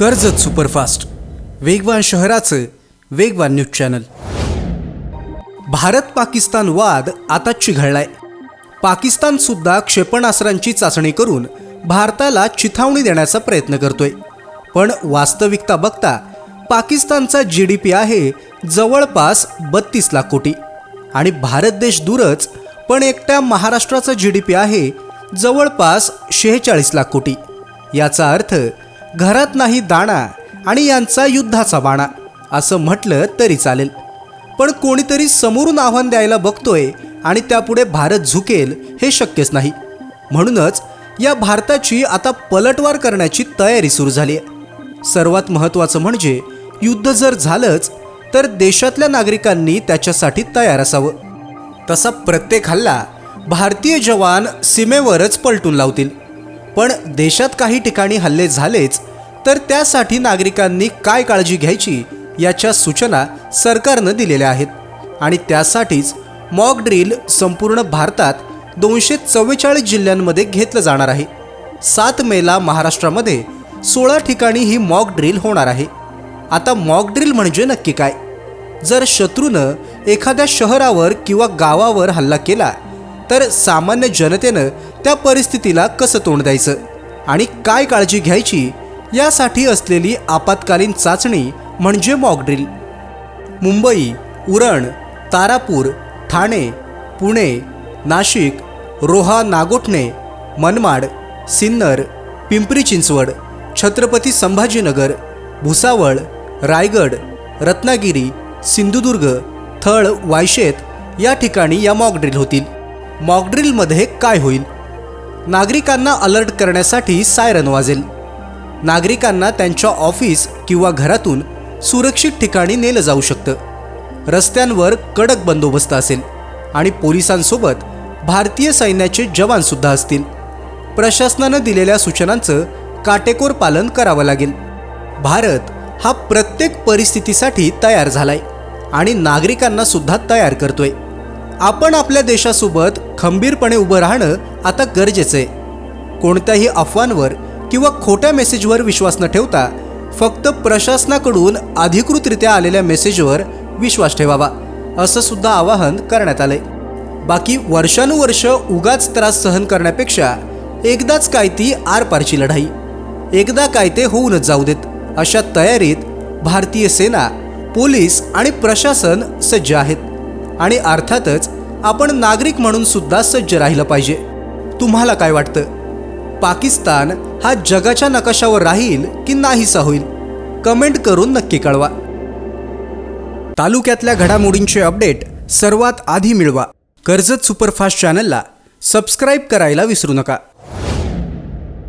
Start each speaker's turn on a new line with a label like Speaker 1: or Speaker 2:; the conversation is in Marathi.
Speaker 1: कर्जत सुपरफास्ट. वेगवान शहराचं वेगवान न्यूज चॅनल. भारत पाकिस्तान वाद आता चिघळलाय पाकिस्तान सुद्धा क्षेपणास्त्रांची चाचणी करून भारताला चिथावणी देण्याचा प्रयत्न करतोय. पण वास्तविकता बघता पाकिस्तानचा जी डी पी आहे जवळपास बत्तीस लाख कोटी. आणि भारत देश दूरच पण एकट्या महाराष्ट्राचा जी डी पी आहे जवळपास शेहेचाळीस लाख कोटी. याचा अर्थ घरात नाही दाणा आणि यांचा युद्धाचा बाणा. असं म्हटलं तरी चालेल. पण कोणीतरी समोरून आव्हान द्यायला बघतोय आणि त्यापुढे भारत झुकेल हे शक्यच नाही. म्हणूनच या भारताची आता पलटवार करण्याची तयारी सुरू झाली आहे. सर्वात महत्त्वाचं म्हणजे युद्ध जर झालंच तर देशातल्या नागरिकांनी त्याच्यासाठी तयार असावं. तसा प्रत्येक हल्ला भारतीय जवान सीमेवरच पलटून लावतील. पण देशात काही ठिकाणी हल्ले झालेच तर त्यासाठी नागरिकांनी काय काळजी घ्यायची याच्या सूचना सरकारनं दिलेल्या आहेत. आणि त्यासाठीच मॉक ड्रिल संपूर्ण भारतात दोनशे चव्वेचाळीस जिल्ह्यांमध्ये घेतलं जाणार आहे. सात मेला महाराष्ट्रामध्ये सोळा ठिकाणी ही मॉक ड्रिल होणार आहे. आता मॉक ड्रिल म्हणजे नक्की काय? जर शत्रूनं एखाद्या शहरावर किंवा गावावर हल्ला केला तर सामान्य जनतेनं त्या परिस्थितीला कसं तोंड द्यायचं? आणि काय काळजी घ्यायची? यासाठी असलेली आपत्कालीन चाचणी म्हणजे मॉकड्रिल मुंबई उरण तारापूर ठाणे पुणे नाशिक रोहा नागोठणे मनमाड सिन्नर पिंपरी चिंचवड छत्रपती संभाजीनगर भुसावळ रायगड रत्नागिरी सिंधुदुर्ग थळ वायशेत या ठिकाणी या मॉकड्रिल होतील. मॉकड्रिलमध्ये काय होईल? नागरिकांना अलर्ट करण्यासाठी सायरन वाजेल. नागरिकांना त्यांच्या ऑफिस किंवा घरातून सुरक्षित ठिकाणी नेलं जाऊ शकतं. रस्त्यांवर कडक बंदोबस्त असेल आणि पोलिसांसोबत भारतीय सैन्याचे जवानसुद्धा असतील. प्रशासनानं दिलेल्या सूचनांचं काटेकोर पालन करावं लागेल. भारत हा प्रत्येक परिस्थितीसाठी तयार झालाय आणि नागरिकांना सुद्धा तयार करतोय. आपण आपल्या देशासोबत खंबीरपणे उभं राहणं आता गरजेचं आहे कोणत्याही अफवांवर किंवा खोट्या मेसेजवर विश्वास न ठेवता फक्त प्रशासनाकडून अधिकृतरित्या आलेल्या मेसेजवर विश्वास ठेवावा. असं सुद्धा आवाहन करण्यात आलंय. बाकी वर्षानुवर्ष उगाच त्रास सहन करण्यापेक्षा एकदाच काय ती आरपारची लढाई. एकदा काय ते होऊनच जाऊ देत. अशा तयारीत भारतीय सेना पोलीस आणि प्रशासन सज्ज आहेत. आणि अर्थातच आपण नागरिक म्हणून सुद्धा सज्ज राहिलं पाहिजे. तुम्हाला काय वाटतं? पाकिस्तान हा जगाच्या नकाशावर राहील की नाहीसा होईल? कमेंट करून नक्की कळवा. तालुक्यातल्या घडामोडींचे अपडेट सर्वात आधी मिळवा. कर्जत सुपरफास्ट चॅनलला सबस्क्राईब करायला विसरू नका.